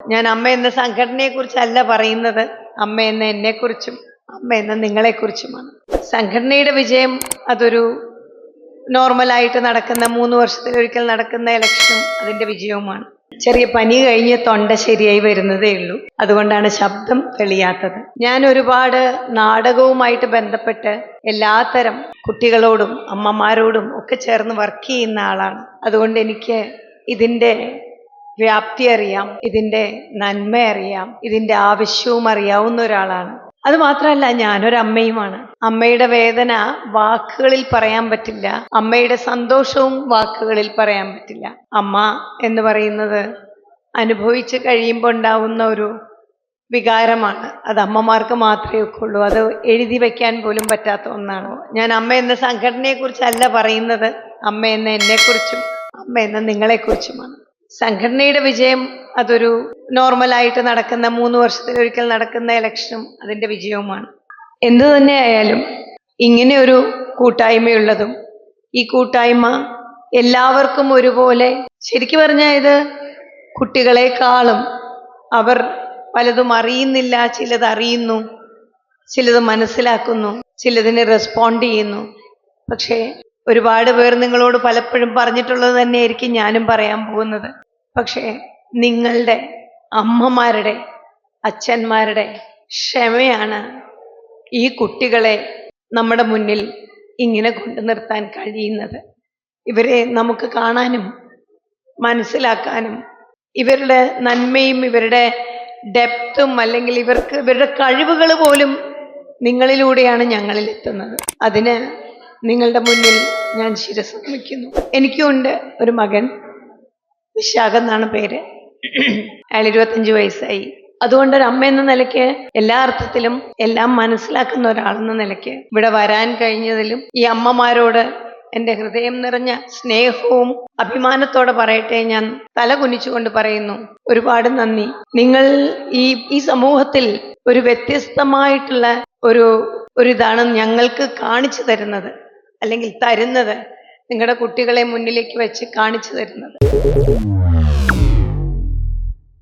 ഞാൻ അമ്മ എന്ന സംഘടനയെ കുറിച്ചല്ല പറയുന്നത്. അമ്മ എന്ന എന്നെക്കുറിച്ചും അമ്മ എന്ന നിങ്ങളെക്കുറിച്ചുമാണ്. സംഘടനയുടെ വിജയം അതൊരു നോർമലായിട്ട് നടക്കുന്ന മൂന്ന് വർഷത്തിലൊരിക്കൽ നടക്കുന്ന ഇലക്ഷനും അതിന്റെ വിജയവുമാണ്. ചെറിയ പനി കഴിഞ്ഞ് തൊണ്ട ശരിയായി വരുന്നതേ ഉള്ളൂ. അതുകൊണ്ടാണ് ശബ്ദം തെളിയാത്തത്. ഞാൻ ഒരുപാട് നാടകവുമായിട്ട് ബന്ധപ്പെട്ട് എല്ലാത്തരം കുട്ടികളോടും അമ്മമാരോടും ഒക്കെ ചേർന്ന് വർക്ക് ചെയ്യുന്ന ആളാണ്. അതുകൊണ്ട് എനിക്ക് ഇതിന്റെ വ്യാപ്തി അറിയാം ഇതിന്റെ നന്മ അറിയാം ഇതിന്റെ ആവശ്യവും അറിയാവുന്ന ഒരാളാണ്. അത് മാത്രമല്ല ഞാനൊരമ്മയുമാണ് അമ്മയുടെ വേദന വാക്കുകളിൽ പറയാൻ പറ്റില്ല. അമ്മയുടെ സന്തോഷവും വാക്കുകളിൽ പറയാൻ പറ്റില്ല. അമ്മ എന്ന് പറയുന്നത് അനുഭവിച്ച് കഴിയുമ്പോൾ ഉണ്ടാവുന്ന ഒരു വികാരമാണ്. അത് അമ്മമാർക്ക് മാത്രമേ ഒക്കുള്ളൂ. അത് എഴുതി വയ്ക്കാൻ പോലും പറ്റാത്ത ഒന്നാണ്? ഞാൻ അമ്മ എന്ന സംഘടനയെ കുറിച്ചല്ല പറയുന്നത്. അമ്മ എന്ന എന്നെക്കുറിച്ചും അമ്മ എന്ന നിങ്ങളെക്കുറിച്ചുമാണ്. സംഘടനയുടെ വിജയം അതൊരു നോർമലായിട്ട് നടക്കുന്ന മൂന്ന് വർഷത്തിലൊരിക്കൽ നടക്കുന്ന ഇലക്ഷനും അതിന്റെ വിജയവുമാണ്. എന്തു തന്നെ ആയാലും ഇങ്ങനെ ഒരു കൂട്ടായ്മയുള്ളതും ഈ കൂട്ടായ്മ എല്ലാവർക്കും ഒരുപോലെ ശരിക്കു പറഞ്ഞാൽ ഇത് കുട്ടികളെക്കാളും അവർ പലതും അറിയുന്നില്ല ചിലത് അറിയുന്നു ചിലത് മനസ്സിലാക്കുന്നു ചിലതിന് റെസ്പോണ്ട് ചെയ്യുന്നു. പക്ഷേ ഒരുപാട് പേർ നിങ്ങളോട് പലപ്പോഴും പറഞ്ഞിട്ടുള്ളത് തന്നെയായിരിക്കും ഞാനും പറയാൻ പോകുന്നത്. പക്ഷേ നിങ്ങളുടെ അമ്മമാരുടെ അച്ഛന്മാരുടെ ക്ഷമയാണ് ഈ കുട്ടികളെ നമ്മുടെ മുന്നിൽ ഇങ്ങനെ കൊണ്ടു നിർത്താൻ കഴിയുന്നത്. ഇവരെ നമുക്ക് കാണാനും മനസ്സിലാക്കാനും ഇവരുടെ നന്മയും ഇവരുടെ ഡെപ്തും അല്ലെങ്കിൽ ഇവർക്ക് ഇവരുടെ കഴിവുകൾ പോലും നിങ്ങളിലൂടെയാണ് ഞങ്ങളിൽ എത്തുന്നത് അതിന് നിങ്ങളുടെ മുന്നിൽ ഞാൻ ശിരസ് നമിക്കുന്നു എനിക്കുണ്ട് ഒരു മകൻ. വിശാഖ എന്നാണ് പേര്. അയാൾ ഇരുപത്തഞ്ച് വയസ്സായി. അതുകൊണ്ട് ഒരു അമ്മ എന്ന നിലയ്ക്ക് എല്ലാ അർത്ഥത്തിലും എല്ലാം മനസ്സിലാക്കുന്ന ഒരാളെന്ന നിലയ്ക്ക് ഇവിടെ വരാൻ കഴിഞ്ഞതിലും ഈ അമ്മമാരോട് എന്റെ ഹൃദയം നിറഞ്ഞ സ്നേഹവും അഭിമാനത്തോടെ പറയട്ടെ ഞാൻ തല കുനിച്ചുകൊണ്ട് പറയുന്നു. ഒരുപാട് നന്ദി. നിങ്ങൾ ഈ ഈ സമൂഹത്തിൽ ഒരു വ്യത്യസ്തമായിട്ടുള്ള ഒരു ഒരു ഇതാണ് ഞങ്ങൾക്ക് കാണിച്ചു തരുന്നത്. അല്ലെങ്കിൽ തരുന്നത് നിങ്ങളുടെ കുട്ടികളെ മുന്നിലേക്ക് വെച്ച് കാണിച്ചു തരുന്നത്.